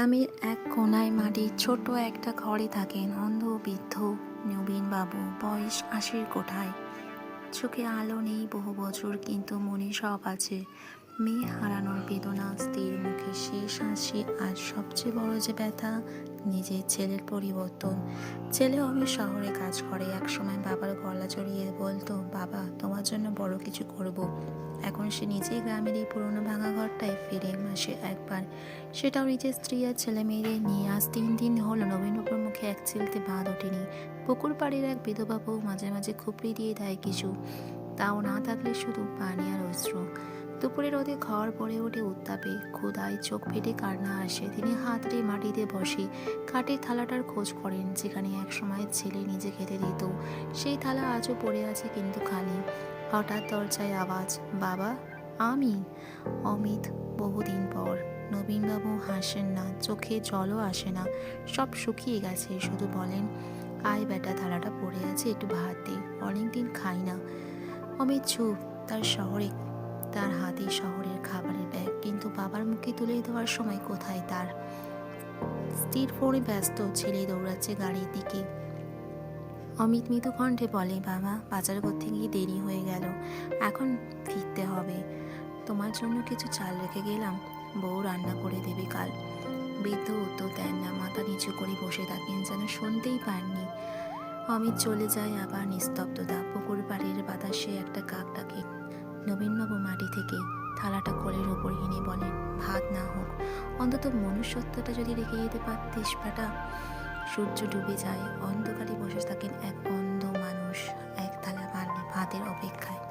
গ্রামের এক কোনায় মাটির ছোট একটা ঘরে থাকেন অন্ধ, বৃদ্ধ, নবীন বাবু, বয়স আশির কোঠায়। চোখে আলো নেই বহু বছর, কিন্তু মনে সব আছে। মেয়ে হারানোর বেদনা, স্ত্রীর মুখে শেষ হাসি, আর সবচেয়ে বড় যে ব্যথা নিজের ছেলের পরিবর্তন। ছেলে আমি শহরে কাজ করে, একসময় বাবার গলা জড়িয়ে বলতো, বাবা, তোমার জন্য বড় কিছু করব। এখন সে নিজেই গ্রামের এই পুরনো ভাঙা ঘরটায় ফিরে মাসে একবার। সেটাও নিজের স্ত্রী আর ছেলে মেয়েদের নিয়ে। আজ তিন দিন হলো নবীনবাবুর মুখে এক চিলতে বাঁধ ওঠেনি। পুকুর পাড়ির এক বিধবা বউ মাঝে মাঝে খুপড়ি দিয়ে দেয় কিছু। তাও না থাকলে শুধু পানি আর দুপুরে রোদে ঘর পড়ে ওঠে উত্তাপে। ক্ষুদায় চোখ ফেটে কান্না আসে। তিনি হাতড়ে মাটিতে বসে। কাঠের থালাটার খোঁজ করেন, যেখানে এক সময় ছেলে নিজে খেতে দিত। সেই থালা আজও পড়ে আছে কিন্তু খালি। হঠাৎ দরজায় আওয়াজ, বাবা, আমি? অমিত, বহুদিন পর। নবীনবাবু হাসেন না, চোখে জলও আসে না। সব শুকিয়ে গেছে, শুধু বলেন, আয় বেটা, থালাটা পড়ে আছে, একটু ভাত দে, অনেকদিন খাই না। অমিত চুপ, তার শহরে তার হাতে শহরের খাবারের ব্যাগ, কিন্তু বাবার মুখে তুলে দেওয়ার সময় কোথায় তার? স্থির ফোনে ব্যস্ত ছেলে দৌড়াচ্ছে গাড়ির দিকে। অমিত মৃদু কণ্ঠে বলে, বাবা, বাজার করতে গিয়ে দেরি হয়ে গেল। এখন ফিরতে হবে। তোমার জন্য কিছু চাল রেখে গেলাম। বউ রান্না করে দেবে কাল। বৃদ্ধ উত্তর দেন, না, মাথা নিচু করে বসে থাকেন যেন শুনতেই পাননি। অমিত চলে যায় আবার নিস্তব্ধতা। পুকুর বাড়ির বাতাসে একটা কাক ডাকে নবীনবাবু মাটি থেকে থালাটা কোলের ওপর এনে বলেন, ভাত না হোক, অন্তত মনুষ্যত্বটা যদি রেখে যেতে পারতিস বেটা। সূর্য ডুবে যায়, অন্ধকারে বসে থাকেন এক অন্ধ মানুষ। এক থালা ভাতের অপেক্ষায়